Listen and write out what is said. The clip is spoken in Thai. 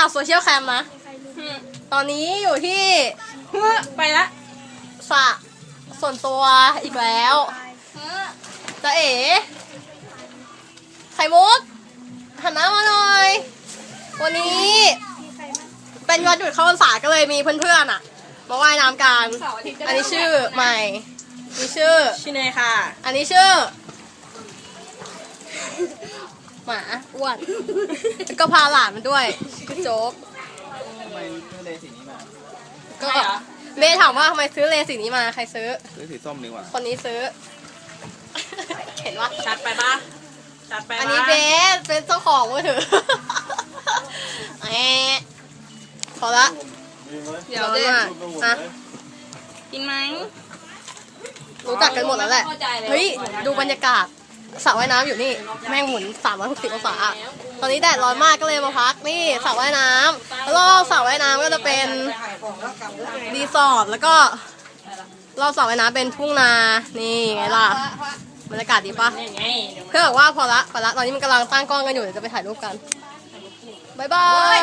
อะโซเชียลแคมนะตอนนี้อยู่ที่ไปละสระส่วนตัวอีกแล้วจะเอ๋ไข่มุกหันหน้ามาหน่อย วันนี้ เป็นวันหยุดเข้าพรรษาก็เลยมีเพื่อนๆอะ มาว่ายน้ำกัน อันนี้ชื่อใหม่นี่ชื่อชินเนค่ะ อันนี้ชื่อ หมาอ้วนแล้วก็พาหลานมันด้วยชื่อโจ๊กทำไมซื้อเลสีนี้มาก็เมย์ถามว่าทำไมซื้อเลนสีนี้มาใครซื้อซื้อสีส้มดีกว่าคนนี้ซื้อ เห็นว่าชัดไปปะชัดไปปะอันนี้เบสเป็นเจ้าของมือถือแอะพอละเดี๋ยวร้อนเดี๋ยวมากอะกินไหมรู้จักกันหมดแล้วแหละ เข้าใจเลยเฮ้ย ดูบรรยากาศ สระว่ายน้ำอยู่นี่ แม่งหมุน 360องศาตอนนี้แดดร้อนมากก็เลยมาพักนี่สระว่ายน้ำแล้วรอบสระว่ายน้ำก็จะเป็นรีสอร์ทแล้วก็รอบสระว่ายน้ำเป็นทุ่งนานี่ไงล่ะบรรยากาศดีปะนี่ไงเพื่อนบอกว่าพอละพอละตอนนี้มันกำลังตั้งกล้องกันอยู่เดี๋ยวจะไปถ่ายรูปกันบ๊ายบาย